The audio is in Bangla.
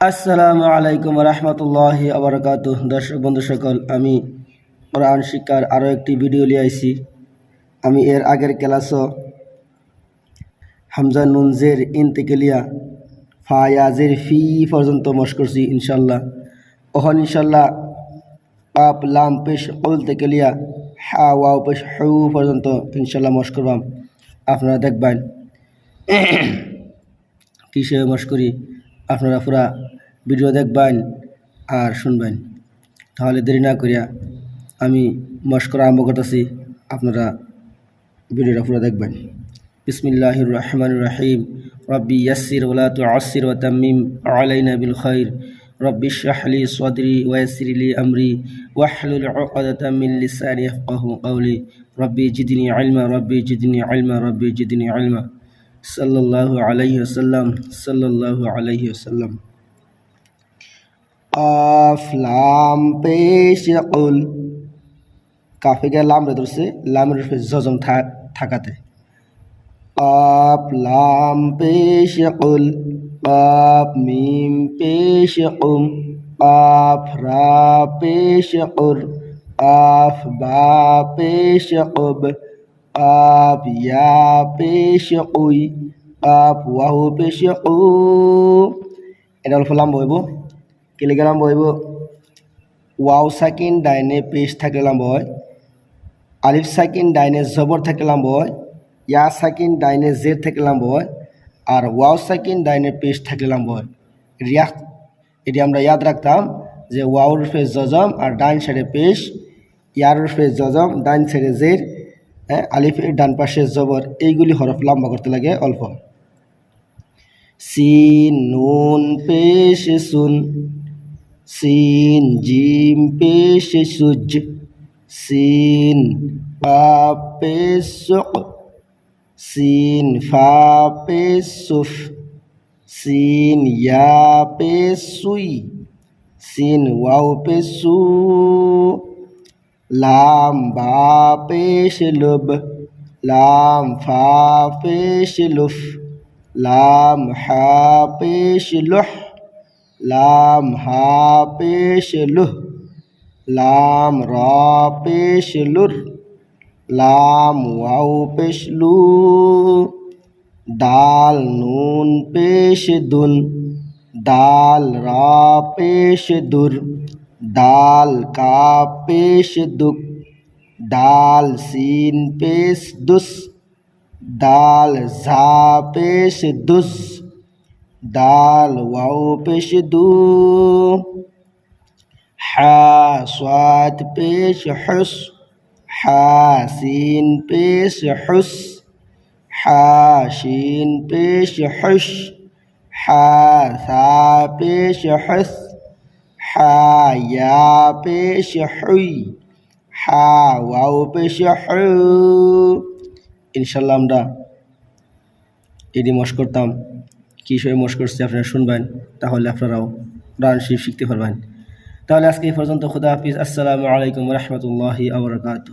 আসসালামু আলাইকুম রহমতুল্লাহি আবরকাত দর্শক, বন্ধু সকল, আমি কোরআন শিক্ষার আরও একটি ভিডিও নিয়ে আইছি। আমি এর আগের ক্লাসও হামজা নুনজের ইনতেকেলিয়া ফায়াজের ফি পর্যন্ত মশ করছি ইনশাল্লাহ ওহন ইনশাল্লাহ পাপ লাম, পেশ কল তেকেলিয়া, হা, ওয়াও, পেশ, হু পর্যন্ত ইনশাল্লাহ মশ করবাম। আপনারা দেখবেন কিসে মশ করি? আপনারা পুরা ভিডিও দেখবেন আর শুনবেন। তাহলে দেরি না করিয়া আমি মস্করা আরম্ভ করতেছি। আপনারা ভিডিওটা পুরো দেখবেন। বিসমিল্লাহির রহমান রহিম। রব্বি ইয়াসির ওলা তু আসির ও তামিম আলাইনা বিল খৈর রব্বি শাহলি সদরি ওয়াসিরলি আমরি। ওয়াহলুল উকদাতাম মিন লিসানি ইয়াফকাহু কওলি। রব্বি জিদনি ইলমা, রব্বি জিদনি ইলমা, রব্বি জিদনি ইলমা। ওয়াসাল্লাম, সাল্লাল্লাহু আলাইহি ওয়াসাল্লাম। আফ, লাম, পেশ কুল কাফিকে লাম রে ধরছে, লামের জজম থাকাতে। আপ লাম, পেশ কুল কাপ মিম, পেশ কুম কাফ রা, পেশ কুর কাফ বা, পেশ কুব পেশ কুই কাফ ওয়াহু পেশ কু এটা অল্প লাম বইব কেলিগ্রাম বইব ওয়াও সাকিন ডাইনে পেশ থাকলাম বয় আলিফ সাকিন ডাইনে জবর থাকলাম বয় ইয়া সাকিন ডাইনে জের থাকলাম বয় আর ওয়াও সাকিন ডাইনে পেশ থাকলাম বয় রিয়া এটি আমরা ইয়াদ রাখতাম যে ওয়াও রুফে জজম আর ডাইন সাইডে পেশ ইয়ার রুফে জজম ডাইন সাইডে জের হ্যাঁ আলিফের ডান পাশে জবর, এইগুলি হরফ লম্বা করতে লাগে, অল্প। সিন, নুন, পেশ, সুন। সিন, জিম, পেশ, সুজ। সিন, পা, পেশ, সুক। সিন, ফা, পেশ, সুফ। সিন, ইয়া, পেশ, সুই। সিন, ওয়াও, পেশ, সু। লাম বা পেশ লুব, লাম ফা পেশ লুফ, লাম হা পেশ লুহ, লাম হা পেশ লুহ, লাম রা পেশ লুর, লাম ওয়াও পেশ লু, দাল নুন পেশ দুন, দাল রা পেশ দুর দাল কা পেশ দুক দাল সিন পেশ দুস দাল ঝা, পেশ দুস দাল ওয়াও, পেশ দু হা সাদ পেশ, হুস। হা, সিন, পেশ, হুস। হা, শিন, পেশ, হুস। হা, সা, পেশ, হুস। হা, ইয়া, পেশ হুই, হা, ওয়াও, পেশ ইনশাল্লাহ আমরা এটি মশ করতাম। কী হিসেবে মশ করছি আপনারা শুনবেন, তাহলে আপনারাও কোরআন শরীফ শিখতে পারবেন। তাহলে আজকে এই পর্যন্ত খুদা হাফিজ। আসসালামু আলাইকুম রহমতুল্লাহি আবরকাত